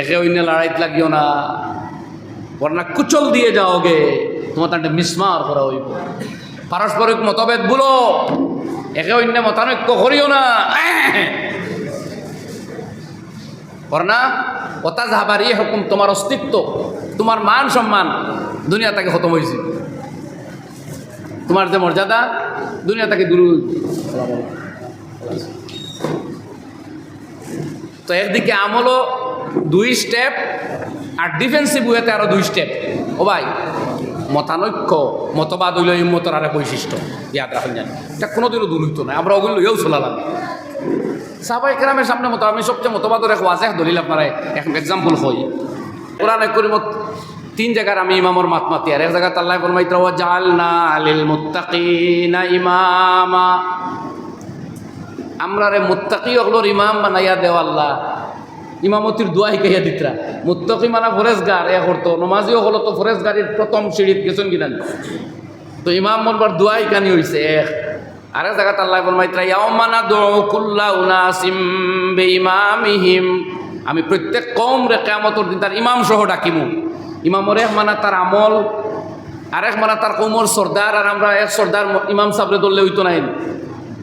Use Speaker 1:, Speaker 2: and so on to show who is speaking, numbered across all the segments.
Speaker 1: একে অন্য লড়াইত লাগিও না। বর্ণা কুচল দিয়ে যাওগে তোমার তান্ডে মিসমার করা হইব। পারস্পরিক মতভেদ বলো একে অন্য মতানৈক্য করিও না। করনা ওতা যাবার ইয়ে হুকুম তোমার অস্তিত্ব, তোমার মান সম্মান দুনিয়া তাকে খতম হয়েছে তোমার যে মর্যাদা, দুনিয়া তাকে দূর তো একদিকে আমলও দুই স্টেপ আর ডিফেন্সিভ ওয়েতে আরও দুই স্টেপ ও ভাই, মতানৈক্য, মতবাদ হইল মতর আর বৈশিষ্ট্য, ইয়াদ রাখেন জানি। এটা কোনোদিনও দূর হইতো না, আমরা ওগুলো লইয়াও চলালাম। সাহাবাই কেরামের সামনে মতো, আমি সবচেয়ে মতবাদের এক ওয়াজেহ দলিল আপনারা এক এক্সাম্পল হই কোরআন করিমত তিন জায়গার আমি ইমামর মাত মাতি, আর এক জায়গা তাল্লাহ জাল না আলিল মুত্তাকিনা ইমামা। আমরা রে মুত্তাকি অগলোর ইমাম বানাইয়া দেও আল্লাহ। ইমামতির দোয়া শিকাইয়া দিতরা। মুত্তাকি মানা ফরেজগার এ করতো। নমাজিও হলো তো ফরেজগারির প্রথম সিঁড়িত গেছেন কিনা তো ইমাম মনবার দোয়া শিকানি হয়েছে এক। আরে জায়গাত আল্লাহ ফরমাইতরা ইয়াউমানা দুউ কুল্লা উনাসিম বিইমামিহিম। আমি প্রত্যেক কম রে কিয়ামতের দিন তার ইমাম সহ ডাকিমু। ইমামর এক মানা তার আমল আরেক মানা তার কৌমর সর্দার আর আমরা এক সর্দার ইমাম সাহেবরে ধরলে হইতো নাই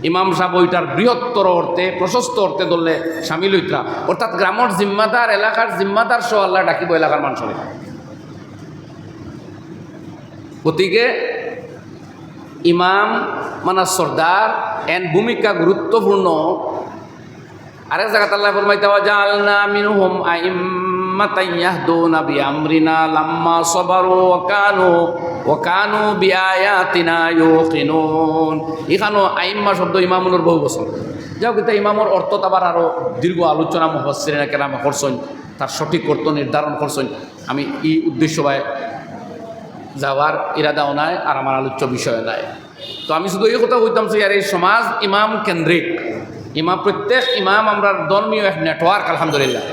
Speaker 1: ইমাম সাহেব ওইটার বৃহত্তর অর্থে, প্রশস্ত অর্থে ধরলে সামিল হইতরা। অর্থাৎ গ্রামের জিম্মাদার, এলাকার জিম্মাদার সহ আল্লাহ ডাকিব এলাকার মানুষের গতিকে ইমাম মানে সর্দার, এন ভূমিকা গুরুত্বপূর্ণ। আরেক জায়গাত আল্লাহ ফরমাইতে জালনা মিনহুম ইয়াহদুনা বিআমরিনা লাম্মা সাবারু কানু ওয়া কানু বিআয়াতিনা ইউকিনুন। এখানো আইম্মা শব্দ ইমামুলের বহু বছর যাও কিন্তু ইমামর অর্থ আবার আরও দীর্ঘ আলোচনা মহসিনা কেরামে করছেন, তার সঠিক অর্থ নির্ধারণ করছেন। আমি এই উদ্দেশ্য ভাই যাওয়ার ইরাদাও নাই আর আমার আলোচ্য বিষয় নাই। তো আমি শুধু এই কথা বলতাম যে আর এই সমাজ ইমাম কেন্দ্রিক। ইমাম, প্রত্যেক ইমাম আমরা ধর্মীয় এক নেটওয়ার্ক আলহামদুলিল্লাহ।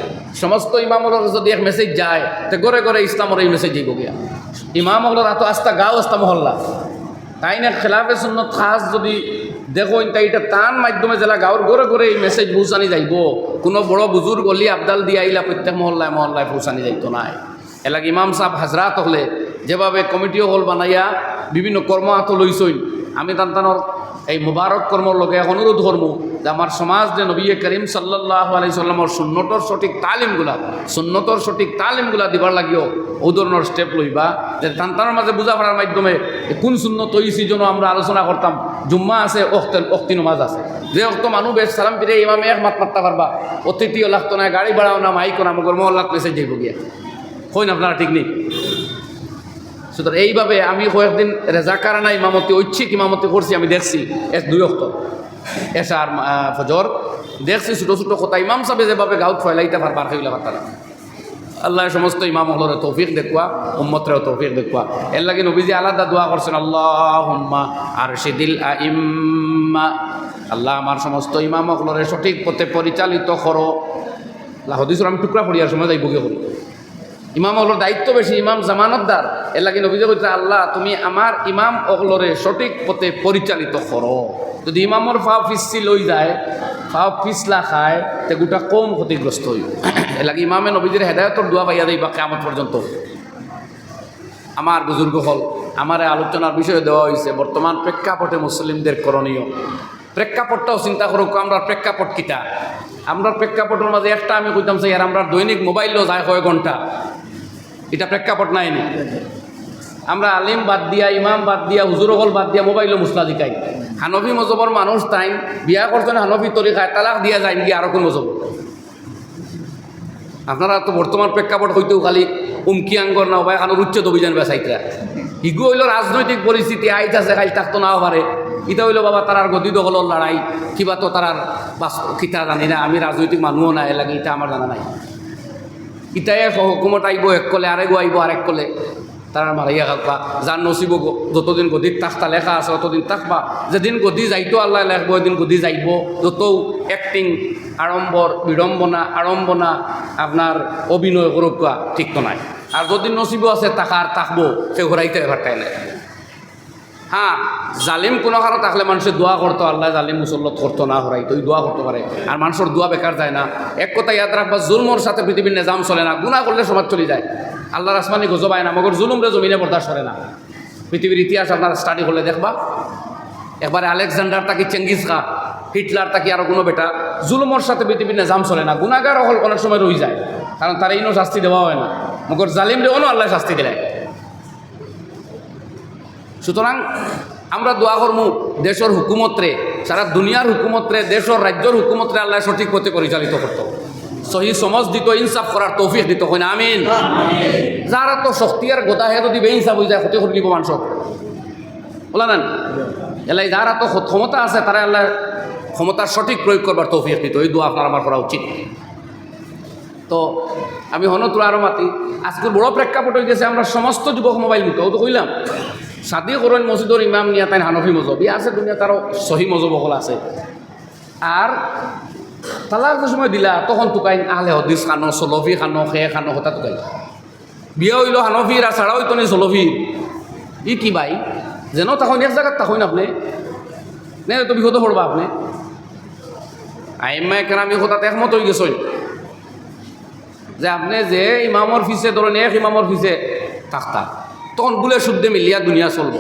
Speaker 1: সমস্ত ইমামগুলোর যদি এক মেসেজ যায়, তো গড়ে গড়ে ইসলামের এই মেসেজ যাইব গিয়া ইমামগুলোর এত আস্তা গাঁও আস্তা মহল্লা। তাই না খেলাফে সুন্নত খাস যদি দেখো তাই এটা তান মাধ্যমে জেলা গাঁৱৰ গড়ে গড়ে এই মেসেজ পৌঁছানি যাইব। কোনো বড় বুজুর্গ গলি আবদাল দিয়ে আইলা প্রত্যেক মহল্লায় মহল্লায় পৌঁছানি যাইতো নাই। এলাক ইমাম সাহেব হাজরাত হলে যেভাবে কমিটিও হল বানাইয়া বিভিন্ন কর্ম লইছইন। আমি তান্তানোর এই মুবারক কর্মর লোকে অনুরোধ করব যে আমার সমাজ যে নবী করিম সাল্লাহ আলাই সাল্লামর সুন্নতর সঠিক তালিমগুলা, সুন্নতর সঠিক তালিমগুলা দিবার লাগিও ধরনের স্টেপ লইবা, যে তান্তানোর মাঝে বুঝাপড়ার মাধ্যমে কোন সুন্নত হইছি জন্য আমরা আলোচনা করতাম। জুম্মা আছে অক্তের অক্তি নমাজ আছে। যে অক্ত মানুষ বেশ সালাম ফিরে ইমামে এক মাত মারতে পারবা। অতিথিও লাগতো না গাড়ি বাড়াও না মাইকো না মগর মহল্লাত মেসেজ যাইব গিয়া হইন আপনারা ঠিক নেই? সুতরাং এইভাবে আমি কয়েকদিন রেজাকারানা ইমামতি ঐচ্ছিক ইমামতি করছি আমি দেখছি। এস দুই অক্ত এসার আহ, ফজর। দেখছি ছোটো ছোটো কথা ইমাম সাহেব যেভাবে গাঁত ফয়লাইতে পারবার সেইগুলা পারতারা আল্লাহ সমস্ত ইমাম হলরে তৌফিক দেখুয়া উম্মতরেও তৌফিক দেখুয়া। এর লাগে নবীজি আলাদা দোয়া করছেন আল্লাহ হুম্মা আর সেদিল ইম্মা আল্লাহ আমার সমস্ত ইমাম হলরে সঠিক পথে পরিচালিত করো। আল্লাহ হদিসর আমি টুকরা পড়িয়ার সময় যাইব গিয়ে করি ইমাম অগলোর দায়িত্ব বেশি ইমাম জামানতদার। এর লাগে অভিযোগ হচ্ছে আল্লাহ, তুমি আমার ইমাম অগলরে সঠিক পথে পরিচালিত করো। যদি ইমামর ফাও ফিসি লই যায়, ফাও ফিসলা খায়, তে গোটা কম ক্ষতিগ্রস্ত হইব এর লাগে ইমামে নবীদের হেদায়তর দোয়া পাইয়া দেই বা কেমন পর্যন্ত আমার বুজুর্গ হল আমার আলোচনার বিষয়ে দেওয়া হয়েছে বর্তমান প্রেক্ষাপটে মুসলিমদের করণীয়। প্রেক্ষাপটটাও চিন্তা করুক আমরা প্রেক্ষাপট কিটা আমরা প্রেক্ষাপটের মাঝে একটা আমি কইতাম আর আমরা দৈনিক মোবাইলও যায় কয় ঘণ্টা এটা প্রেক্ষাপট নাই আমরা আলিম বাদ দিয়া, ইমাম বাদ দিয়া, হুজুর হল বাদ দিয়া মোবাইলও মুসলা দিকাই হানফি মজবর মানুষ তাই বিয়া করছেন হানফি তরিকায় তালাক দিয়া যায় নাকি আরও কোন মজব আপনারা তো বর্তমান প্রেক্ষাপট হইতেও খালি উমকি আঙ্গর না বা এখন উচ্চত অভিযান বেসাইতরা ইগু হইল রাজনৈতিক পরিস্থিতি আইতাছে কাল থাকতো নাও পারে ইটা হইল বাবা তারার গতি দখলের লড়াই, কিবা তো তারার বাস কিতা জানি না, আমি রাজনৈতিক মানুহও নাই, লাগে এটা আমার জানা নাই। ইটাই হুকুমত আইব এক কলে আরেগো আইব আরেক কলে। তারা মারাইয়া খাবা যার নসিব যতদিন গদিত তাকতা লেখা আছে, ততদিন তাকবা যেদিন গদি যাইতো আল্লাহ লেখব, এদিন গদি যাইব। যত অ্যাক্টিং আড়ম্বর বিড়ম্বনা, আড়ম্বনা আপনার অভিনয় করব ঠিক তো নাই। আর যদি নসিব আছে, তাকা আর তাকবো সে ঘোরাইতে এবার নাই হ্যাঁ জালিম কোনো কারও থাকলে মানুষের দোয়া করতো আল্লাহ জালিম মুসল্লত করতো না হরাই তো দোয়া করতে পারে আর মানুষের দোয়া বেকার যায় না। এক কথা ইয়াদ রাখবা জুলমর সাথে পৃথিবীর নিজাম চলে না, গুণা করলে সমাজ চলে যায়। আল্লাহ আসমানি গজবায় না মগর জুলুমরে জমিনে বরদাস্ত করে না। পৃথিবীর ইতিহাস আপনারা স্টাডি করলে দেখবা। একবারে আলেকজান্ডার তাকে চেঙ্গিস খা হিটলার তাকে আরও কোনো বেটা জুলুমর সাথে পৃথিবীর নিজাম চলে না। গুণাগার হল অনেক সময় রয়ে যায়। কারণ তারা ইনো শাস্তি দেওয়া হয় না। মগর জালিম রেও আল্লাহ শাস্তি দিলে। সুতরাং আমরা দোয়া করমু দেশের হুকুমতরে সারা দুনিয়ার হুকুমতরে দেশের রাজ্যের হুকুমতরে আল্লাহ সঠিক পথে পরিচালিত করতো সহি সমাজ দিত ইনসাফ করার তৌফিক দিত হয় না? আমিন। যারা তো শক্তি আর গোদা হে যদি বেইনসাফ হয়ে যায় ক্ষতি করে দিব মানুষ বলা নেন এলাই যারা তো ক্ষমতা আছে তারা আল্লাহ ক্ষমতার সঠিক প্রয়োগ করবার তৌফিক দিত। এই দোয়া আপনার আমার করা উচিত। তো আমি হনতুল আরও মাতি আজকের বড় প্রেক্ষাপট হয়ে গেছে আমরা সমস্ত যুবক মোবাইল মুখে ও তো কইলাম। সাদি করেন মসজিদর ইমাম নিয়া তাই হানফি মজব ই আছে দুনিয়া তারও সহি মজব সকল আছে। আর তালাক যে সময় দিলা, তখন তুকাই আহলে হদিস খানো, চলফি খানো, খে খানো, হতা তুকাই বিয়া হইল হানফির আর ছাড়া হইতো নি চলফির ই কি বাই? যেন তখন এক জায়গাত তখন আপনি। নে তো বিপদ পড়বা আপনি? আইম্মা কেরামি হতাতে একমত হয়ে গেছেন যে আপনি যে ইমামর ফিসে ধরেন এক ইমামর ফিসে থাকতা তখন বুলে শুদ্ধে মিলিয়া দুনিয়া চলব।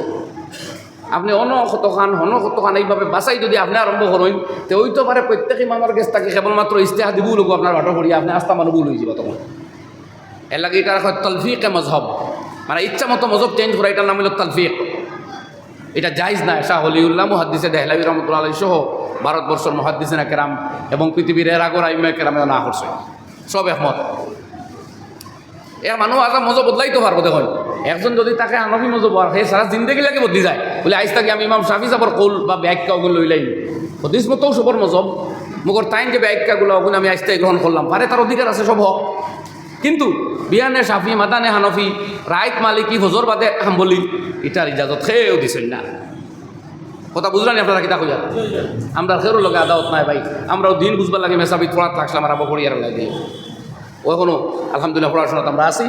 Speaker 1: আপনি অন শতখান হন শতখান এইভাবে বাঁচাই যদি আপনি আরম্ভ করেন তে ওই তো পারে প্রত্যেক ইমামর গেছ তাকে কেবলমাত্র ইস্তেহা দিবও লোক আপনার বাটো করি আপনি আস্থা মানুষ লই যাব তখন। এর লাগে এটার হয়? তলফিকে মজহব। মানে ইচ্ছা মতো মজহব চেঞ্জ করা এটার নাম হলো তলফিক। এটা জাইজ না শাহ হলিউল্লাহ মুহাদ্দিসে দেহলাবি রহমতুল্লাহ আলী সহ ভারতবর্ষের মহাদ্দিসে না কেরাম এবং পৃথিবীর এর আগর আইমা কেরামে না করছে সব একমত। এ মানুষ আজা মজা বদলাইতে পারব দেখুন। একজন যদি তাকে আনবি মজব আর সেই সারা জিন্দগি লাগে বদলি যায়। বলে আইস তাকে আমি ইমাম শাফি যাবার কৌল বা ব্যাখ্যা ওগুলো লই লাইন হদিস মতোও সবর মজব মগর টাইম যে ব্যাখ্যাগুলো ওগুলো আমি আইসতে গ্রহণ করলাম পারে তার অধিকার আছে সব হক কিন্তু, বিয়ানে সাফি মাদানে হানফি রাইত মালিকি হজর বাদে হাম্বলি এটার ইজাজত খেয়েও দিছেন না। কথা বুঝলেন আপনারা কিতা কইয়া? আমরা খেরো লগে আদালত নাই ভাই। আমরাও দিন বুঝবার লাগে মেসাবি থোড়া থাকলাম আর আবো পড়িয়ার লাগে। ওখনো আলহামদুলিল্লাহ পড়াশোনাত আমরা আছি।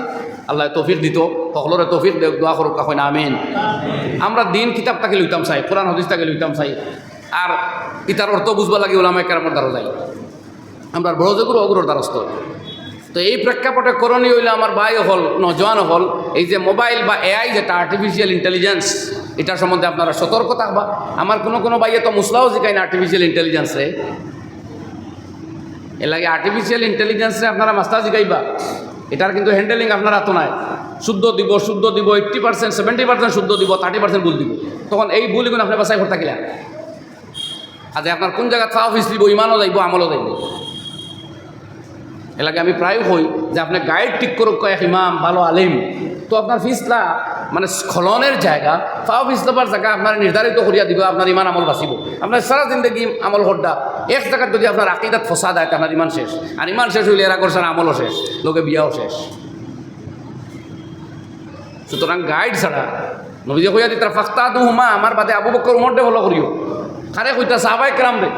Speaker 1: আল্লাহ তৌফিক দিত, সকলরে তৌফিক দোয়া করুক কাকই না, আমিন। আমরা দিন কিতাব তাকে লইতাম চাই, কোরআন, হদিস তাকে লইতাম চাই। আর ইতার অর্থ বুঝবার লাগে ওলামায় কেরামর দ্বারা যাই আমরা বড় অগ্রর দ্বারস্থ। তো এই প্রেক্ষাপটে করণীয় হইলে আমার ভাই হল নজওয়ান হল, এই যে মোবাইল বা এআই যেটা আর্টিফিশিয়াল ইন্টেলিজেন্স এটার সম্বন্ধে আপনারা সতর্ক থাকবা। আমার কোনো কোনো ভাইয়ে তো মুসলাও শিখায় না আর্টিফিশিয়াল ইন্টেলিজেন্সে এর লাগে আর্টিফিশিয়াল ইন্টেলিজেন্সে আপনারা মাস্টার শিখাইবা। এটার কিন্তু হ্যান্ডেলিং আপনারা তো নাই। শুদ্ধ দিব শুদ্ধ দিব এইট্টি পার্সেন্ট সেভেন্টি পার্সেন্ট শুদ্ধ দিব থার্টি পার্সেন্ট ভুল দিব। তখন এই ভুলগুলো আপনি বাসায় করে থাকিলেন আজ আপনার কোন জায়গা খাওয়া ফিস দিব ইমানও যাইব, আমলও যাইব। এলাকে আমি প্রায় হই যে আপনি গাইড ঠিক করুক কয়েক ইমাম, ভালো আলিম। তো আপনার ফিসলা মানে স্খলনের জায়গা, ফাও ফিসলাবার জায়গা আপনার নির্ধারিত করিয়া দিব, আপনার ইমান আমল বাঁচিব। আপনার সারা জিন্দগি আমল হড্ডা, এক জায়গাত যদি আপনার আকিদাত ফসা দেয় আপনার ইমান শেষ। আর ইমান শেষ হইলে এরা করছেন আমলও শেষ, লোকে বিয়াও শেষ। সুতরাং গাইড ছাড়া, নবীজে কইয়া দিতার ফাস্তা দু হুমা আমার বাদে আবু বকর উমরটে ফলো করিও। খারে কইতা সাহাবাই কেরাম রে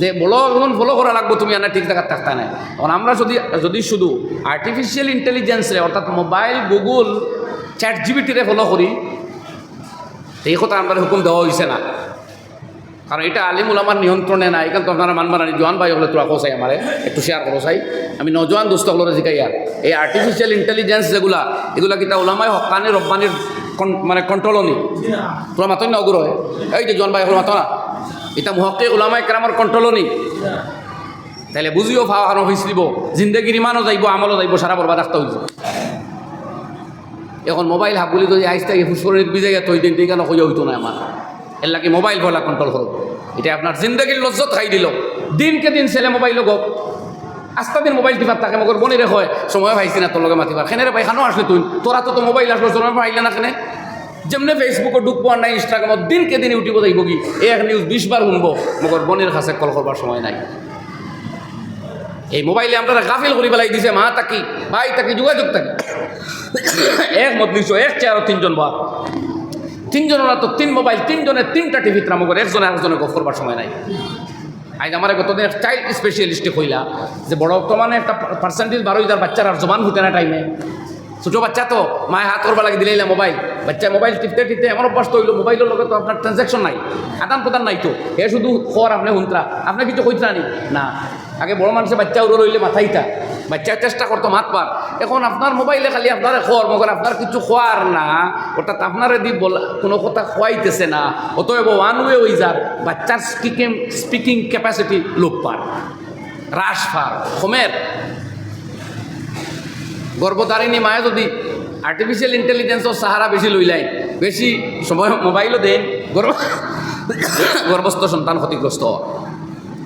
Speaker 1: যে বলো এখন ফলো করা লাগবো, তুমি আনা ঠিক জায়গায় থাকতে নাই। এখন আমরা যদি যদি শুধু আর্টিফিশিয়াল ইন্টেলিজেন্সরে অর্থাৎ মোবাইল গুগল চ্যাট জিবিটিরে ফলো করি, এই কথা আমরা হুকুম দেওয়া হয়েছে না। কারণ এটা আলিমুল আমার নিয়ন্ত্রণে নাই। এখান তো আপনারা মানবার আনি জোয়ান ভাই হলে তোরা কোসাই আমারে, একটু শেয়ার করো চাই। আমি নজওয়ান দোস্ত হলো শিখাই আর এই আর্টিফিশিয়াল ইন্টেলিজেন্স যেগুলা, এগুলা কিতা ওলামাই হকানি রব্বানির মানে কন্ট্রোলও নি? তোরা মাতই না এই যে জোয়ান ভাই হলো মাতো না। এটা মুহকে ওলামাই কেরামর কন্ট্রোলও নি। তাহলে বুঝিও হইস দিব জিন্দগির ইমানও যাইব, আমলও যাইব, সারা বরবাদ রাখতে হইব। এখন মোবাইল হাবুলি যদি আইস থাকে ফুসফরিত বিজে গেত ওই দিন কেন হইয়া হইতো না আমার এর লাগে মোবাইল ভলা কন্ট্রোল হল। এটা আপনার জিন্দগির লজ্জত খাই দিল। দিনকে দিন ছেলে মোবাইল গপ। আস্তা দিন মোবাইল টিপার থাকে মগর বনিরে হয় সময় পাইছি না তোর লগে মাতিবার খেনে পাই, খানো আসলে তুই তোরা তো মোবাইল আসলো সময় পাইলে না কেনে? যেমনি ফেসবুকত ঢুক পোৱা নাই ইনষ্টাগ্রামত দিনকে দিন ইউটিউবত আহিব কি? এক নিউজ বিশ বাৰ শুনব মগৰ বনিৰ কাছে কল করবার সময় নাই। এই মোবাইলে আপনারা গাফিল করে পেলাই দিছে, মা তাকি, ভাই তাকি, যোগাযোগ থাকি এক মত নিছো এক চেয়ারত তিনজন বা তিনজনের তো তিন মোবাইল তিনজনের তিনটা টিভি ত্রাম করে একজনে আরেকজনে গফ করবার সময় নাই। আজ আমার গতদিন চাইল্ড স্পেশালিস্টে কইলা যে বড় বর্তমানে একটা পার্সেন্টেজ বারো হাজার বাচ্চার আর জমান হতে না টাইমে ছোটো বাচ্চা তো মায়ে হাত করবা লাগে দিলাইলা মোবাইল। বাচ্চা মোবাইল টিপতে টিপতে এমন অভ্যাস তো হইল, মোবাইলের লগে তো আপনার ট্রানজ্যাকশন নাই, আদান প্রদান নাই তো। হে শুধু খর আপনি হুন্তরা, আপনি কিছু কইতরা নি না? আগে বড় মানুষে বাচ্চা উড়ো রইলে মাথাইটা বাচ্চা চেষ্টা করতো মাত পার। এখন আপনার মোবাইলে খালি আপনার খর মগর আপনার কিছু খোয়ার না। অর্থাৎ আপনারে দি বলা, কোনো কথা খোয়াইতেছে না। অতএব ওয়ান ওয়ে ওই যার বাচ্চার স্পিকিং স্পিকিং ক্যাপাসিটি লোপ পার। হ্রাস পার। হোমের গর্ভধারিণী মায়ে যদি আর্টিফিশিয়াল ইন্টেলিজেন্সর সাহারা বেশি লইলাই বেশি সময় মোবাইলও দেন গর্ভ গর্ভস্থ সন্তান ক্ষতিগ্রস্ত।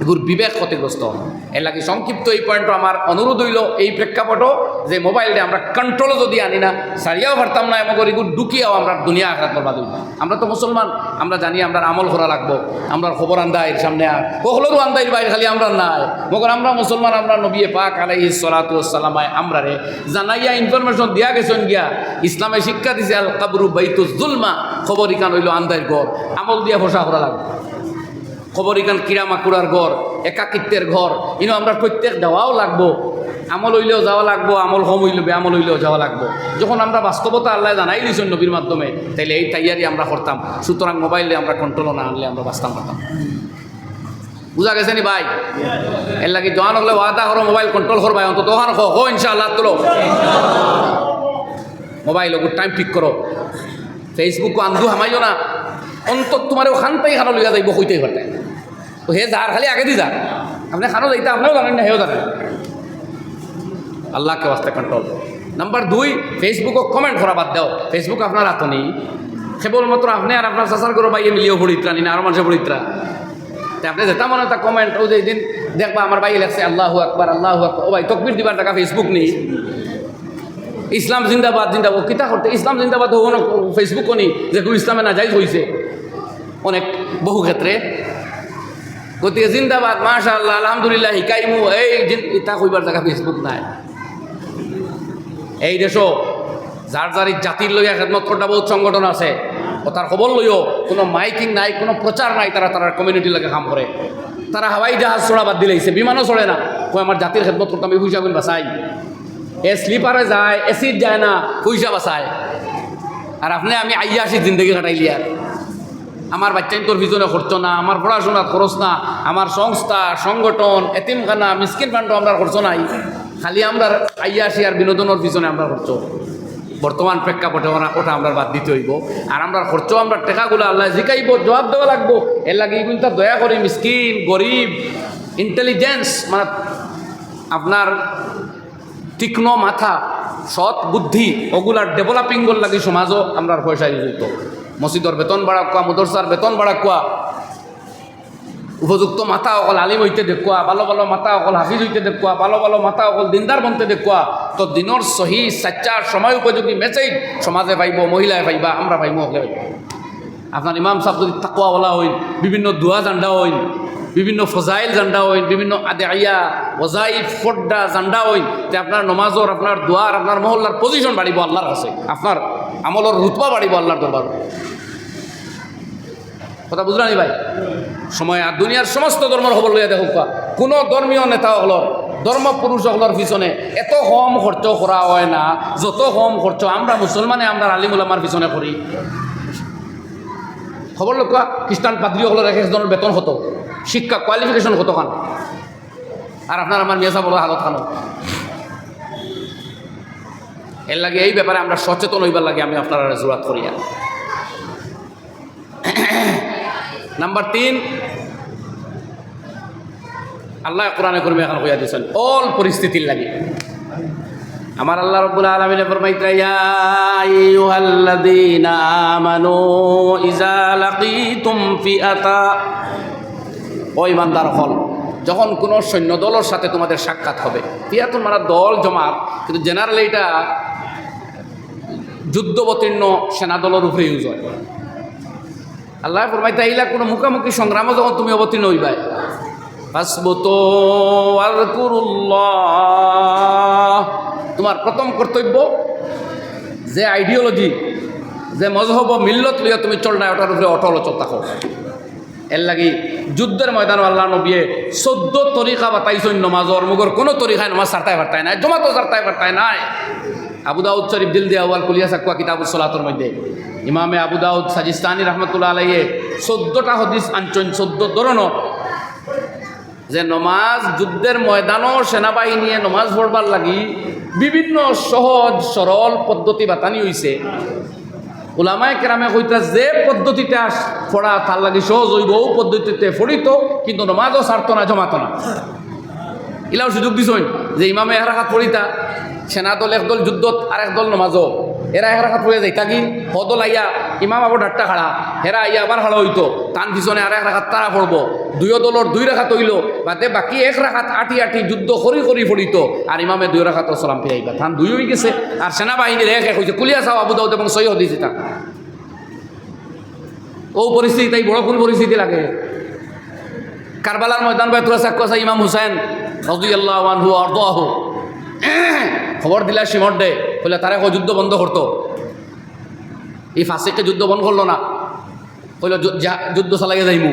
Speaker 1: এগুর বিবেক ক্ষতিগ্রস্ত হয়। এর লাগে সংক্ষিপ্ত এই পয়েন্টটা আমার অনুরোধ হইল, এই প্রেক্ষাপটও যে মোবাইলটা আমরা কন্ট্রোলও যদি আনি না সারিয়াও পারতাম না, এমন এগুর ঢুকিয়াও আমরা দুনিয়া আঘাত বরবাদ হইব। আমরা তো মুসলমান, আমরা জানি আমরা আমল করা লাগবো আমরা খবর আন্দাইর সামনে কখলেরও আন্দাইর বাইরে খালি আমরা নাই। মগর আমরা মুসলমান, আমরা নবিয়ে পাক আলাই সালাতামায় আমরা রে জানাইয়া ইনফরমেশন দিয়া গেছেন গিয়া, ইসলামে শিক্ষা দিছে আল কাবরু বাইতু জুলমা খবর ইকান হইল আন্দাইর ঘর, আমল দিয়া ফসা করা লাগবে। খবর ইকান কিরা মাকুড়ার ঘর, একাকিত্বের ঘর। ইনো আমরা প্রত্যেক দেওয়াও লাগবো, আমল হইলেও যাওয়া লাগবো, আমল হম হইলেও, বেআমল হইলেও যাওয়া লাগবো। যখন আমরা বাস্তবতা আল্লাহ জানাই দিয়েছেন নবীর মাধ্যমে, তাইলে এই তাইয়ারি আমরা করতাম। সুতরাং মোবাইলে আমরা কন্ট্রোল না আনলে আমরা বাঁচতাম পারতাম বুঝা গেছে নি ভাই? এর লাগে জোয়ান হলে ওয়াদা করো, মোবাইল কন্ট্রোল করবাই, অন্তত তখন হো ইনশাআল্লাহ তোলো। মোবাইল ওগুলো টাইম ঠিক করো। ফেসবুক আন্দু হামাইও না। অন্তত তোমার ওখান থেকে খানো লইয়া যাইব হইতেই তো হে যার খালি আগে দি যার আপনি খানো যাইতে আপনিও জানেন না হেও জানেন আল্লাহকে বাস্তে কন্ট্রোল নাম্বার দুই ফেসবুকক কমেন্ট করা বাদ দাও। ফেসবুক আপনার হাত নেই কেবলমাত্র আপনি আর আপনার চাষার করো বাইয়ে মিলিয়েও পড়িত্রা নি না আরও মানুষের পড়িত্রা তা আপনি যেটা মনে তা কমেন্ট ও যে দিন দেখবা আমার বাইয়ে লাগছে আল্লাহু আকবার আল্লাহু আকবার ও ভাই তকবির দিবার টাকা ফেসবুক নেই ইসলাম জিন্দাবাদ জিন্দাবাদ। কিতা করতে ইসলাম জিন্দাবাদ না ফেসবুকও নেই যে কোনো ইসলামে না যাই হয়েছে অনেক, বহু ক্ষেত্রে গতিকে জিন্দাবাদ মাশা আলহামদুলিল্লাহ হিকাইমু এই জিন- ইতা কইবার জায়গা ফেসবুক নাই। এই দেশও যার যার এই জাতির লইয়া খেদমত করতে বহুত সংগঠন আছে ও তার খবর লইও কোনো মাইকিং নাই, কোনো প্রচার নাই তারা তারা কমিউনিটি লাগে কাম করে তারা হাওয়াই জাহাজ চড়া বাদ দিলাইছে বিমানও চড়ে না। কই আমার জাতির খেদমত করতাম এই পয়সা গুণ বাঁচাই এ স্লিপারে যায় এসিড যায় না পয়সা বাঁচায়। আর আপনি, আমি আইয়া আসি জিন্দগি কাটাইলি আর আমার বাচ্চাই তোর পিছনে খরচ না, আমার পড়াশোনার খরচ না, আমার সংস্থা, সংগঠন, এতিমখানা, মিসকিন ফান্ড আমরা খরচ নাই। খালি আমরা আইয়া আসি আর বিনোদনের পিছনে আমরা খরচ বর্তমান প্রেক্ষাপটে ওটা আমরা বাদ দিতে হইব। আর আমরা খরচ আমরা টেকাগুলো আল্লাহ জিকাইব, জবাব দেওয়া লাগবো। এর লাগে কিন্তু দয়া করি, মিসকিন, গরিব ইন্টেলিজেন্স মানে আপনার তীক্ষ্ণ মাথা, সৎ বুদ্ধি, ওগুলার ডেভেলপিংগুলো লাগে সমাজও আমরা পয়সা দিত মসজিদর বেতন বাড়া কোয়া মদরসার বেতন বাড়া কোয়া উপযুক্ত মাথা অকল আলিম হইতে দেখুয়া ভালো ভালো মাথা অকল হাফিজ হইতে দেখুয়া ভালো ভালো মাথা অকল দিনদার বনতে দেখুয়া তো দিনর সহি সাচ্চার সময় উপযোগী মেসেজ সমাজে পাইব মহিলায় পাইবা আমরা পাইব পাইব আপনার ইমাম সাহেব যদি তাকুয়াওয়ালা হইন, বিভিন্ন দুয়া জান্ডা হইন বিভিন্ন ফজাইল জান্ডা হইন, বিভিন্ন আদেয়া ওজাইফ ফড্ডা জান্ডা হইন, তে আপনার নমাজর, আপনার দুয়ার, আপনার মহল্লার পজিশন বাড়িব আল্লাহর কাছে, আপনার আমলের রুতবা বাড়িব আল্লাহর দরবার। কথা বুঝলাম নি ভাই? সময় আর দুনিয়ার সমস্ত ধর্মের খবর লইয়া দেখো কোৱা। কোনো ধর্মীয় নেতা হলর ধর্ম পুরুষ হলর পিছনে এত কম খরচ করা হয় না, যত কম খরচ, আমরা মুসলমানে, আমরা আলিমুলামার পিছনে করি। খবর লোক খ্রিস্টান পাদ্রী হলের এক একজনের বেতন কত? শিক্ষা কোয়ালিফিকেশন কত খান আর আপনার আমার মেজা বড় হালত খানো। এর লাগে এই ব্যাপারে আমরা সচেতন হইবার লাগে আমি আপনারা জোরাত করিয়া নাম্বার তিন, আল্লাহ কোরআনে করবে এখন কইয়া দিয়েছেন, অল পরিস্থিতির লাগে। আমার আল্লাহ রব্বুল আলামিনে ফরমাইতা লাকিতুম ফিআতা। ও ইমানদার হল, যখন কোনো সৈন্য দলের সাথে তোমাদের সাক্ষাৎ হবে। ফিয়াতুন মানে দল জমাত, কিন্তু জেনারেলি এটা যুদ্ধবতীর্ণ সেনাদলের উপরে ইউজ হয়। আল্লাহ ফরমাইতা ইলা কোনো মুখামুখি সংগ্রামও যখন তুমি অবতীর্ণ হইবাই তোমার প্রথম কর্তব্য, যে আইডিওলজি যে মজহব মিল্লত লইয়া তুমি চল না ওটার উপরে অটল থাকো এর লাগি যুদ্ধের ময়দান আল্লাহ নবিয়ে চোদ্দ তরিকা বাতাইছেন নমাজর মুগর কোনো তরিকায় নমাজ সারতাই পারতাই নাই, জমাতো সারতাই পারতাই নাই। আবু দাউদ শরীফ দিল দিয়া ওয়াল কুলিয়া সাকুয়া কিতাবুল সলাতর মধ্যে। ইমামে আবু দাউদ সাজিস্তানি রহমতুল্লাহ আলাইয়ে চোদ্দটা হদিস আনছেন চোদ্দ ধরনের যে নমাজ যুদ্ধের ময়দানও সেনাবাহিনীয়ে নমাজ পড়বার লাগি বিভিন্ন সহজ সরল পদ্ধতি বাতানি হইছে ওলামায় কেরামে কইতা, যে পদ্ধতিতে আস পড়া, তার লাগে সহজ হইব বহু পদ্ধতিতে ফড়িত কিন্তু নমাজও সারত না, জমাত না। ইলাও সুযোগ দিছ যে ইমামে এর হাত পড়িতা, সেনা দল একদল যুদ্ধত আর একদল নমাজও। এরা এক রাখাত পড়ে যাইতা কি? হদল আইয়া ইমাম আবার ডাট্টা খাড়া। হেরা আইয়া আবার খাড়া হইতো। তান পিছনে আর এক রাখাত তারা পড়ব দুইও দলর দুই রাখাত হইল। বাদে বাকি এক রাখাত আটি আটি যুদ্ধ করি করি পড়িত আর ইমামে দুই রাখাত সালাম ফিরাইবা তান দুই হয়ে গেছে। আর সেনাবাহিনীর এক এক হয়েছে কুলিয়া সাহ আবু দাউদ এবং সৈয়দ দিছে তা ও পরিস্থিতি তাই বড় কোন পরিস্থিতি লাগে? কারবালার ময়দান বাই তুলা সাক্ষ আছে ইমাম হুসেন রজুয়াল্লাহ আনহু অর্দাহ খবর দিলা সিমর দে। বলে তারা যুদ্ধ বন্ধ করতো এই ফাঁসিকে যুদ্ধ বন্ধ করল না। কইল যুদ্ধ চালাইয়ে যাইমু।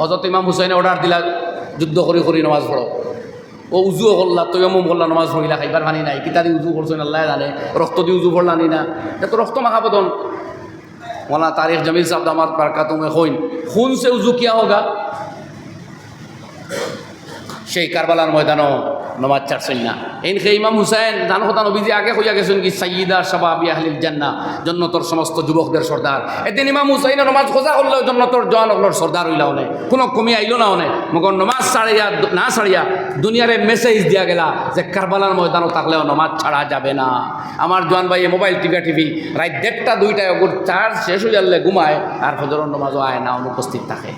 Speaker 1: হজরত ইমাম হুসেনে অর্ডার দিলা, যুদ্ধ করি করি নমাজ পড়ো ও উজুও করলা তৈমুম করলা নমাজ পড়িলা খাইবার পানি নাই। কিতা দি উজু করছেন আল্লাহ জানে। রক্ত দি উজু করলা নি এত রক্ত মাখা বদন। মৌলানা তারিখ জমিল সাহেব দামাত বারকাতুম কইন খুন সে উজু কিয়া হোগা? সেই কারবালার ময়দানও নমাজ চারছেন না। এই ইমাম হুসাইন জান কথা নবীজি আগে কইয়া গেছেন কি সাইয়িদা সবাবি আহলিল জান্না জন্নতর সমস্ত যুবকদের সর্দার। এদিন ইমাম হুসাইন নমাজ খোঁজা করলেও জন্নতর জওয়ান অগলর সর্দার হইলা হনে। কোনো কমি আইলো না হনে। মগর নমাজ ছাড়িয়া, না ছাড়িয়া দুনিয়ারে মেসেজ দিয়া গেলা যে, কারবালার ময়দানও থাকলেও নমাজ ছাড়া যাবে না। আমার জোয়ান ভাই মোবাইল টিভি টিভি, রাত দেড়টা, দুইটায় ওগুর চার্জ শেষ হয়ে যালে ঘুমায়, আর ফজরের নমাজও আয় না, অনুপস্থিত থাকে।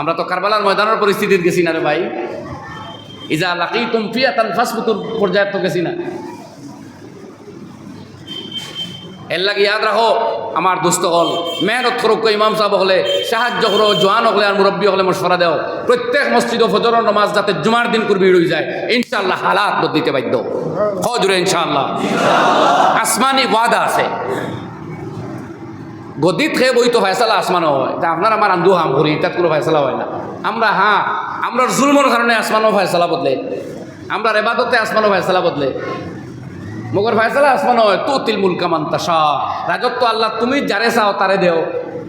Speaker 1: আমরা তো কারবালার ময়দানের পরিস্থিতির গেছি না রে ভাই। ইজা লাকি তুম ফাসবুতুর গেছি না। এর লাগে ইয়াদ রাখো, আমার হল, মেহনত ইমাম সাহেব হলে, সাহায্য করো, জোয়ান হলে আর মুরব্বী হলে দেও। প্রত্যেক মসজিদ ফজর নামাজ যাতে জুমার দিন করবি রয়ে যায়। ইনশাল্লাহ হালাত বদলিতে বাধ্য। হজরে ইনশাল্লাহ আসমানি ওয়াদা আছে। গদিত খেয়ে বই তো ফয়সালা আসমানও হয়। তা আপনার আমার আন্দু হাম করি তাত কোনো ফয়সালা হয় না। আমরা হ্যাঁ আমরা জুলমর কারণে আসমানও ফয়সালা বদলে। আমরা রেবাদতে আসমানও ফয়সালা বদলে। মগর ফয়সালা আসমান হয় তো তিল মুলকামান তাসা রাজত্ব আল্লাহ, তুমি যারে চাও তারে দেও।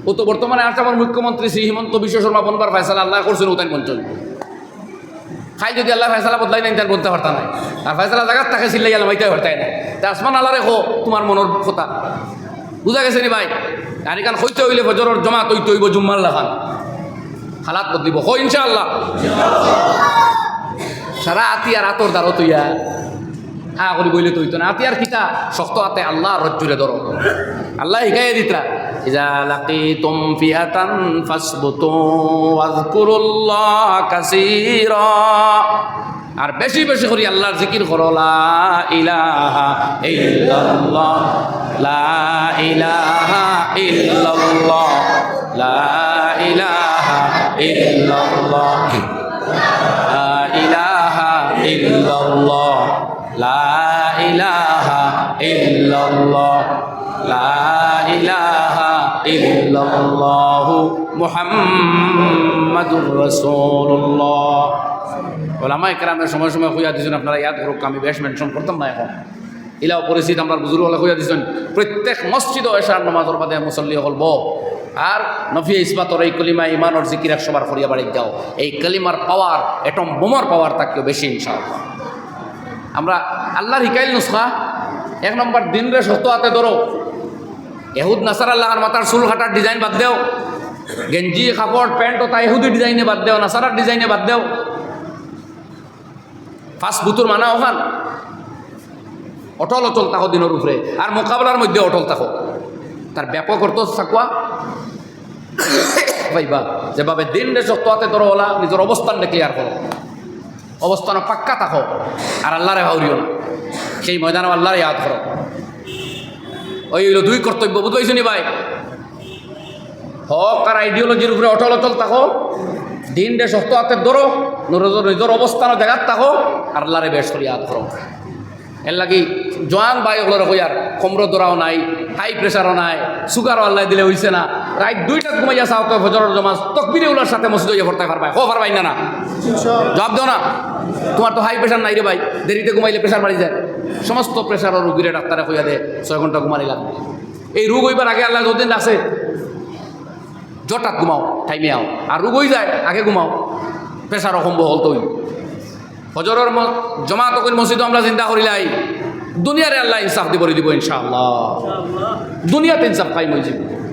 Speaker 1: ও তো বর্তমানে আছে আমার মুখ্যমন্ত্রী শ্রী হিমন্ত বিশ্ব শর্মা বনবার ফয়সালা আল্লাহ করছেন উতাই মঞ্চন খাই যদি আল্লাহ ফয়সালা বদলাই নাই, তার বলতে পারতা নাই। আর ফয়সালা জায়গার তাকে চিল্লাই আল্লাহ মাইতে পারতাই না তা আসমান আল্লাহ রেখো তোমার মনের কথা। বুঝা গেছে নি ভাই? আর এখান হইতে হইলে ফজরের জমা তৈতে হইব জুম্মার লাখান হালাত বদলিব। হো, ইনশাআল্লাহ। সারা আতি আর আতর দ্বারো তৈয়া হা করি বইলে তৈতো না। আতি আর কিতা? শক্ত হাতে আল্লাহ রজ্জুরে ধরো। আল্লাহ শিখাই দিতরা। আর বেশি বেশি করি আল্লাহর জিকির করো, লা ইলাহা ইল্লাল্লাহ, লা লা লা ইলাহা ইল্লাল্লাহ, লা ইলাহা ইল্লাল্লাহ মুহাম্মাদুর রাসূলুল্লাহ। ওলামা একরামের সময় সময় হইয়া দিয়েছেন, আপনারা ইয়াদ করুক, আমি বেশ মেনশন করতাম না এখন। ইলাও পরিচিত আমরা বুজুর্গ হলে হইয়া দিয়েছেন প্রত্যেক মসজিদ এসার নমাজর বাদে মুসল্লি হল আর নফিয়া ইসবাতর এই কলিমা ইমানর জিকির একশোবার ফরিয়া বাড়ি যাও এই কলিমার পাওয়ার এটম বোমার পাওয়ার তাকেও বেশি ইনশাআল্লাহ। আমরা আল্লাহর হিকাইল নুসখা, এক নম্বর দিন রে সত্য হাতে ধরো। এহুদ নাসার আল্লাহর মাথার চুল কাটার ডিজাইন বাদ দেও। গেঞ্জি, কাপড়, প্যান্ট ও তা এহুদি ডিজাইনে বাদ দেও, নাসারার ডিজাইনে বাদ দেও। ফার্স্ট বুতুর মানা ওখান। অটল অটল তাকো দিনের উপরে আর মোকাবেলার মধ্যে অটল তাকো। তার ব্যাপক অর্থ থাকুয়া ভাইবা যেভাবে দিন রে সত্য হাতে ধরো ওলা নিজের অবস্থানটা ক্লিয়ার করো অবস্থান পাক্কা থাকো আর আল্লাহরে হাউরিও না। সেই ময়দানে আল্লাহরে ইয়াদ করো ওই হইল দুই কর্তব্য বুঝবাইছো নি ভাই? হক আর আইডিওলজির উপরে অটল অটল থাকো দিন রে শক্ত হাতে ধরো নিজের অবস্থান জায়গাত থাকো আর আল্লাহরে বেশ করে ইয়াদ করো এর লাগি জোয়ান ওগুলোর কইয়ার কমর দরাও নাই হাই প্রেশারও নাই সুগারও আল্লাহ দিলে হইছে না। রাত দুইটা ঘুমাইয়া চাও তো ফজরের জমা তকবিরে উলার সাথে মসজিদ হইয়া ভরতে পারবাই। হো পারবাই না না? জবাব দাও না। তোমার তো হাই প্রেশার নাই রে ভাই, দেরিতে ঘুমাইলে প্রেশার বাড়ি যায়। সমস্ত প্রেশার রুগীরে ডাক্তারে কইয়া দে, ছয় ঘণ্টা ঘুমানি লাগবে। এই রোগ হইবার আগে আল্লাহ যতদিন আছে, জটাত ঘুমাও টাইমে আও। আর রোগ হয়ে যায়, আগে ঘুমাও। প্রেশার অসম্ভব হল তুই। হজরের ম- জমাত করি মসজিদ আমরা চিন্তা করিলাই দুনিয়ারে আল্লাহ ইনসাফ দিব দিব ইনশাআল্লাহ। দুনিয়াতে ইনসাফ খাই যাব।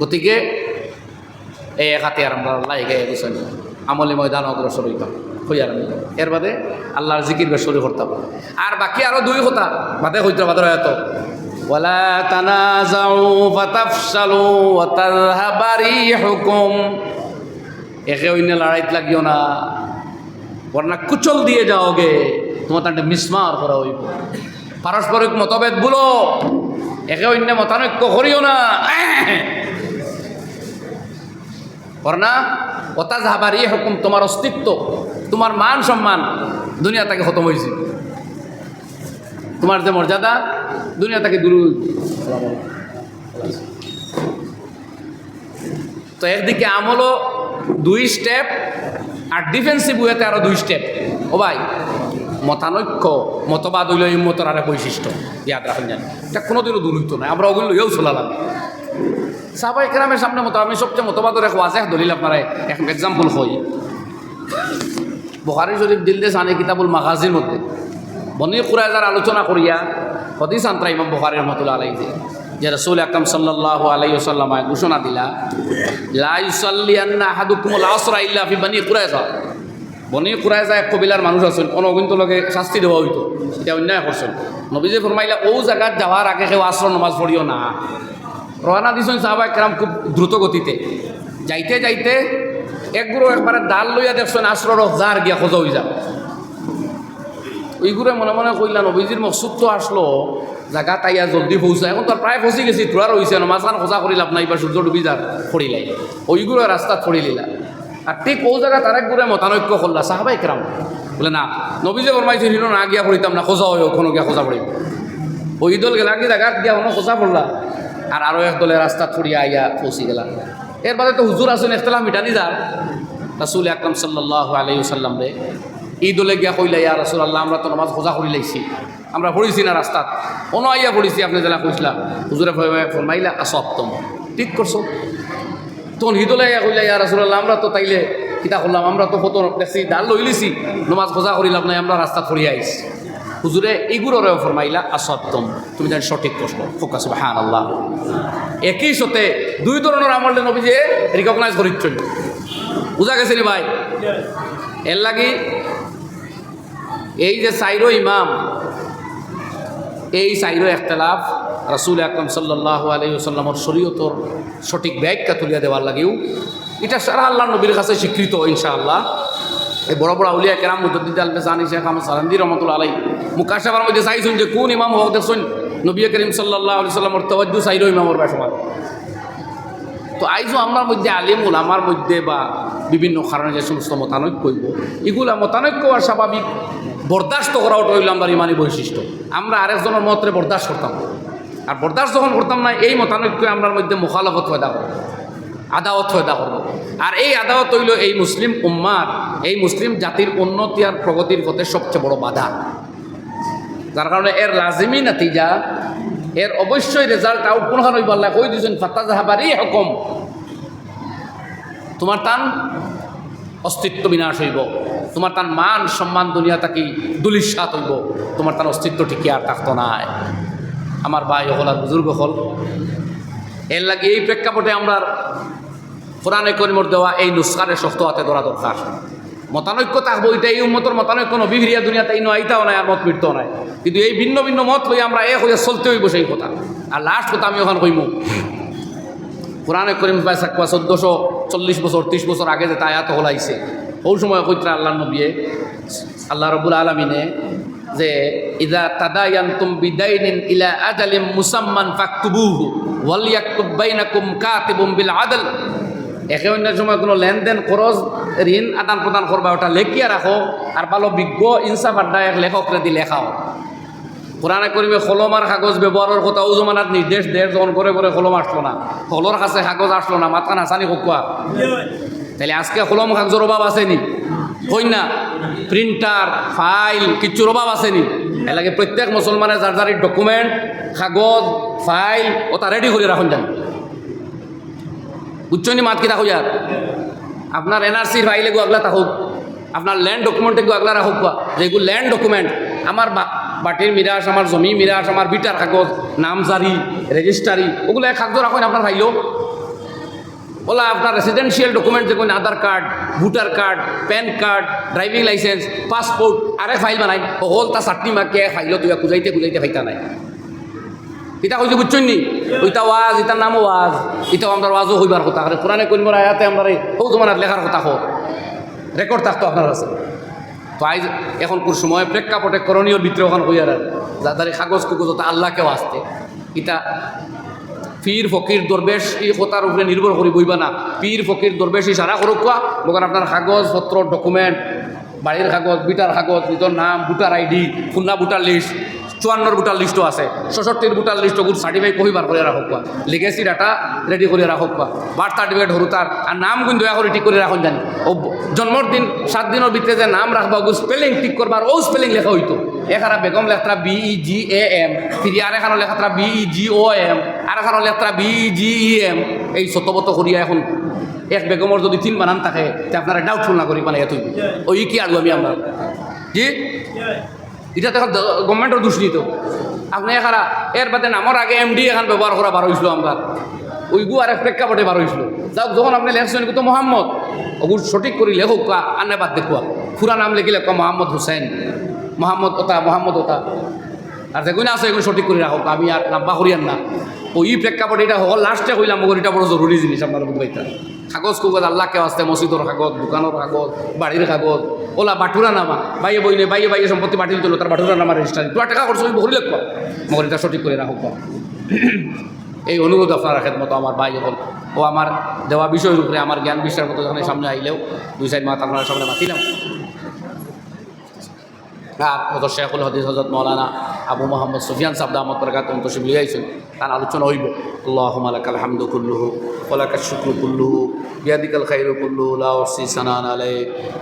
Speaker 1: গতিকে এই এক আর আমরা আল্লাহ এগে বুঝছেন আমলে ময়দান অগ্রসর হইতাম হইয়ার আমি। এর বাদে আল্লাহর জিকির বেসরি করতাম। আর বাকি আরও দুই কথা বাদে হইতে বাদে ওয়ালা তানাজাউ ফাতাফশালু ওয়া তাযহাবা রিহুকুম। একে অন্য লড়াইত লাগিও না। বর্ণা কুচল দিয়ে যাওগে, তোমার তান্ডে মিসমার করা হইব। পারস্পরিক মতভেদ বলো একে অন্য মতানৈক্য করিও না। করনা অতাজ হাবার ইয়ে হুকুম তোমার অস্তিত্ব, তোমার মান সম্মান দুনিয়া তাকে খতম হয়েছে তোমার যে মর্যাদা, দুনিয়া তাকে দূর তো একদিকে আমলও দুই স্টেপ আর ডিফেন্সিভ ওয়েতে আরও দুই স্টেপ। ও ভাই, মতানৈক্য, মতবাদ হইল এই মতর আর বৈশিষ্ট্য। ইয়াদ রাখেন জানি। এটা কোনোদিনও দূর হইতো না আমরা ওগুলো লইয়াও চলালাম। সাহাবাই কেরামের সামনে মতো আমি সবচেয়ে মতবাদের এক ওয়াজেহ দলিল আপনারা এক এক্সাম্পল হই। বহারি শরীফ দিল দেশ আনে কিতাবুল মাগাজির মধ্যে। বনি কুরাইজার আলোচনা করিয়া, হদিস আন্তরা ইমাম বহারি রহমতুল্লাহ আলাই যে রসুল আকরম সাল্লাহ আলাই সাল্লামায় ঘোষণা দিলা লাইসাল্লিয়ান্না হাদুকুমুল আসরা বনি কুরাইজা বনি কুরাইজা এক কবিলার মানুষ আছেন অনগিন্ত লগে শাস্তি দেওয়া হইতো এটা অন্যায় করছেন নবীজে ফরমাইলা ও জায়গাত যাওয়ার আগে কেউ আশ্রয় নমাজ পড়িও না। রওনা দিছেন সাহাবা একরাম খুব দ্রুত গতিতে। যাইতে যাইতে একগুলো একবারে ডাল লইয়া দেখছেন আশ্রর জার গিয়া খোঁজা হয়ে যা ওইগুলো মনে মনে কইলা নবীজির মকসুদ তো আসলো জায়গা তাইয়া জলদি পৌঁছা এখন তো প্রায় ফসি গেছি তোরা রয়েছে মাঝখান খোঁজা করি লাভ নাই বা সূর্য ডুবি যার ফড়িলাই ওইগুলো রাস্তাত ফড়ি লিলা। আর ঠিক ও জায়গা তার একগুলো মতানৈক্য করলা সাহাবা একরাম বলে, না, নবীজে ফরমাইছে হিরো না, গিয়া পড়িতাম না, খোঁজা হয় ওখানে গিয়া খোঁজা পড়িব ওই দল গেলা, কি জায়গা গিয়া কোনো খোঁজা পড়লা আর আরও এক দলে রাস্তা ছড়িয়া আইয়া পৌঁছি গেলা। এর বাদে তো হুজুর আসেন একতলা মিটানি যার রাসুল আকরম সাল্লাহ আলাই সাল্লাম রে। এই দলে গিয়া কইলা, ইয়া রাসুল আল্লাহ আমরা তো নামাজ খোঁজা করি লাইছি। আমরা পড়িছি না রাস্তাত। অন আইয়া পড়িছি, আপনি যারা কইসলা হুজুরে ফরমাইলা আসপ্তম ঠিক করছ? তখন হিদলে ইয়া কইলা, ইয়া রাসুল আল্লাহ আমরা তো তাইলে কিতা করলাম, আমরা তো ফটো দেখছি ডাল লই লিছি নমাজ খোঁজা করিলাম নাই, আমরা রাস্তা ফড়িয়ে আইছি। হুজুরে এইগুলোরেও ফরমাইলা আসপ্তম তুমি জানি সঠিক প্রশ্ন ফোকাস হ্যাঁ আল্লাহ একই সাথে দুই ধরনের আমলে নবী যে রিকগনাইজ করিচ্ছেন। বুঝা গেছে নি ভাই? এর লাগি এই যে সাইরো ইমাম, এই সাইরো একতলাফ, রাসুল আকরম সাল্লাহ আলহিসাল্লামর শরীয়তর সঠিক ব্যাখ্যা তুলিয়া দেওয়ার লাগেও এটা সারা আল্লাহ নবীর কাছে স্বীকৃত, ইনশাআল্লাহ। এই বড় বড় আউলিয়া কেরাম মুদ্দিদ আল বেসানি শেখ আহমদ সালান্দি রহমতুল্লাহ আলাই মুকাশাবার মধ্যে চাইছেন যে কোন ইমাম হোক, দেখছেন নবী করিম সাল্লাহ আলি সাল্লামর তওয়াজ্জু সাইরো ইমামর ব্যাসমান তো আইজও আমার মধ্যে আলিমুল আমার মধ্যে বা বিভিন্ন কারণে যে সমস্ত মতানৈক্য হইব, এগুলা মতানৈক্য আর স্বাভাবিক, বরদাস্ত করা ওটা হইল আমার ইমানি বৈশিষ্ট্য। আমরা আরেকজনের মতরে বরদাস্ত করতাম। আর বরদাস্ত যখন করতাম না, এই মতানৈক্য আমরা মধ্যে মুখালফত হয়ে করব, আদাওয়াত হয়ে করব। আর এই আদাওয়াত হইল এই মুসলিম উম্মার, এই মুসলিম জাতির উন্নতি আর প্রগতির পথে সবচেয়ে বড় বাধা। যার কারণে এর লাজিমি নাতিজা, এর অবশ্যই রেজাল্ট আউট কোনখান হইব আল্লাহ? কই দিয়েছেন ফাত্তা জাহাবারই হকম। তোমার টান? অস্তিত্ব বিনাশ হইব। তোমার তার মান, সম্মান দুনিয়া তাকি দুলিশাত হইব। তোমার তার অস্তিত্ব ঠিকই আর থাকতো নাই। আমার ভাই হল আর বুজুর্গ হল। এর লাগে এই প্রেক্ষাপটে আমরা কোরআনে করিমর দেওয়া এই নুস্কারে শক্ত হাতে ধরা দরকার। মতানৈক্য থাকব এটা এই উন্মতর মতানৈক্য নবিভিরিয়া দুনিয়াতে এই আইতাও নাই আর মত মিটতেও নাই। কিন্তু এই ভিন্ন ভিন্ন মত হয়ে আমরা এক হয়ে চলতে হইব সেই কথা। আর লাস্ট কথা আমি ওখানে কইমু। কোরআনে করিম সাকুয়া চোদ্দোশো চল্লিশ বছর, ত্রিশ বছর আগে যে তায়াত হলাইছে, ওই সময় কইত্রা আল্লাহ নবিয়ে, আল্লাহ রবুল আলমিনে যে, ইদা তাদায়ান্তুম বিদাইনিন ইলা আজালিম মুসাম্মান ফাকতুবুহু ওয়াল ইয়াকতুব বাইনাকুম কাতিবুম বিল আদল। একে অন্যের সময় কোনো লেনদেন, খরচ, ঋণ আদান প্রদান করবা, ওটা লেখিয়া রাখো, আর ভালো বিজ্ঞ, ইনসাফ আড্ডা এক লেখকরে দি লেখাও। কোরআনে করিমে কলম আর কাগজ ব্যবহারের কথা ও জমানার নির্দেশ দেড় জন করে করে কলম আসলো না। কলর কাছে কাগজ আসলো না, মাথা নাচানি কোকুয়া তাহলে আজকে কলম কাগজের অভাব আসেনি হই না প্রিন্টার ফাইল কিচ্ছুর অভাব আসেনি এলাকে প্রত্যেক মুসলমানের যার যার ডকুমেন্ট কাগজ ফাইল ওটা রেডি করে রাখুন যান বুঝছনি মাত কিতা হইয়ার আপনার এনআরসির ফাইল এগু আগলা থাকুক আপনার ল্যান্ড ডকুমেন্ট এগু আগলা রাখুক যেগুলো ল্যান্ড ডকুমেন্ট আমার বাটির মিরাস আমার জমি মিরাস আমার বিটার কাগজ নামজারি রেজিস্ট্রারি ওগুলো এক কাগজ রাখুন আপনার ফাইলও ওলা আপনার রেসিডেন্সিয়াল ডকুমেন্ট যেমন Aadhaar card voter card PAN card driving licence passport আরে ফাইল বানাই হল তা চাটনি মাকে ফাইল তুই খুঁজাইতে খুঁজাইতে ফাইতা নাই। ইটা কইছে বুঝছেন নি? ওইটা ওয়াজ ইটার নাম ওয়াজ ইটাও আমরা ওয়াজও হইবার কথা। কোরআনে কইবার আয়াতে আমরা হৌ তোমার লেখার কথা হোক রেকর্ড থাকতো আপনার কাছে তো এখন কোন সময় প্রেক্ষাপটে করণীয় ভিতরে ওখানে হইয়ার যাদের কাগজ কুকুজ তা আল্লাহকেও আসতে। ইটা পীর ফকির দরবেশ এই কথার উপরে নির্ভর করি বইবা না। পীর ফকির দরবেশ সারা করুক কোয়া। মগর আপনার কাগজপত্র ডকুমেন্ট বাড়ির কাগজ, বিটার কাগজ নিজের নাম, voter ID, Khulna voter list. চুয়ান্নর voter লিস্টও আছে ছষট্টির ভোটার লিস্ট ওগুলো সার্টিফাইড কহিবার করে রাখক কোয়া লিগেসি ডাটা রেডি করে রাখক কোয়া বার্থ সার্টিফিকেট হরু তার আর নাম কিন্তু দয়া করে ঠিক করে রাখুন জানি। ও জন্মর দিন, সাত দিনের ভিতরে যে নাম রাখবা ওগুলো স্পেলিং ঠিক করবার ও স্পেলিং লেখা হইতো এখানা বেগম লেখা বি, ই, জি, এ, এম। ফিরি আর লেখা B, E, G O M. আর এখানে লেখা B, E, G, E, M. এই শতবত করিয়া এখন এক বেগমর যদি তিন বানান থাকে, তে আপনারা ডাউটফুল না করি মানে এত ওই কি আলু আমি আমরা জি এটা দেখো গভর্নমেন্টের দোষ নিত আপনি এখানা এর বাদে নামর আগে এমডি এখন ব্যবহার করা বার হয়েছিল আমরা ওইগু আর এক প্রেক্ষাপটে বার হয়েছিল যাক যখন আপনি লেখছেন কিন্তু মোহাম্মদ। ওগুলো সঠিক করে লেখক কা আনে বাদ দেখুয়া খুরা নাম লিখি লেখা মোহাম্মদ হুসেন মোহাম্মদ ওতা মোহাম্মদ ওতা আর যেগুলো আছে এগুলো সঠিক করে রাখো আমি আর নাম্বা করিয়ান না। ওই প্রেক্ষাপটে এটা হল লাস্টে কইলাম মগর এটা বড় জরুরি জিনিস আপনার বুঝবাইতা কাগজ কুগজ আল্লাহকে আসতে মসজিদর কাগজ দোকানের কাগজ বাড়ির কাগজ, ওলা বাটুরা নামা। বাইয়ে বইনে বাইয়ে বাইয়ে সম্পত্তি বাটিল তোলো তার বাটুরা নামা রেজিস্টার তোরা টাকা করছ ওই বহু লেখবা মগর এটা সঠিক করে রাখো এই অনুরোধ আপনার মতো আমার ভাই যখন ও আমার দেওয়া বিষয়ের উপরে আমার জ্ঞান বিষয়ের মতো যখন সামনে আইলেও দুই সাইড মাথা আপনার সামনে মাতিলাম আর মতো শেখুল হদিস হজরত মৌলানা আবু মোহাম্মদ সুফিয়ান সাবদা আহমদ বরকাত তসিম লিয়াইছেন। তার আলোচনা হইব। আল্লাহ মালাক আলহামদু কুল্লুহু ওলাকা শুক্রু কুল্লুহু বিয়াদিকাল খাইরু কুল্লু লাউসি সানান আলাই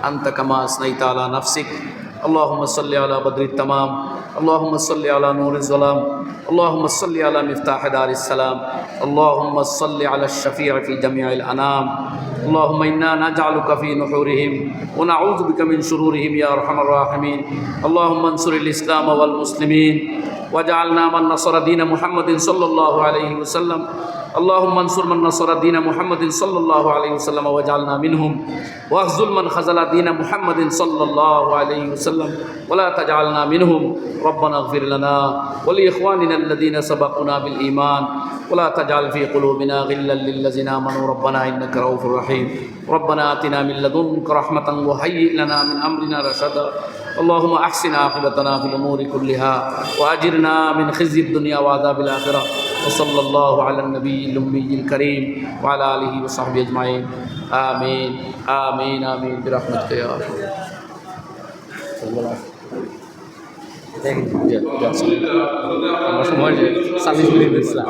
Speaker 1: আন্তা কামা আসনাইতা আলা নাফসিক। اللهم صل على بدر التمام اللهم صل على نور الظلام اللهم صل على مفتاح دار السلام اللهم صل على الشفيع في جميع الأنام. اللهم إنا نجعلك في نحورهم ونعوذ بك من شرورهم يا أرحم الراحمين. اللهم انصر الإسلام والمسلمين واجعلنا من نصر دين محمد صلى الله عليه وسلم. اللهم انصر من نصر دين محمد صلى الله عليه وسلم واجعلنا منهم. واخذل من خذل دين محمد صلى الله عليه وسلم. ولا تجعلنا منهم. ربنا اغفر لنا ولإخواننا الذين سبقونا بالإيمان. ولا تجعل في قلوبنا غلا للذين آمنوا. ربنا إنك رؤوف رحيم. ربنا آتنا من لدنك رحمة وهيئ لنا من أمرنا رشدا. اللهم أحسن عاقبتنا في الأمور كلها وأجرنا من خزي الدنيا وعذاب الآخرة وصلى الله على النبي الأمي الكريم وعلى آله وصحبه أجمعين آمين آمين آمين برحمتك يا أرحم আমরা সময় চাল্লিশ মিনিট দিচ্ছিলাম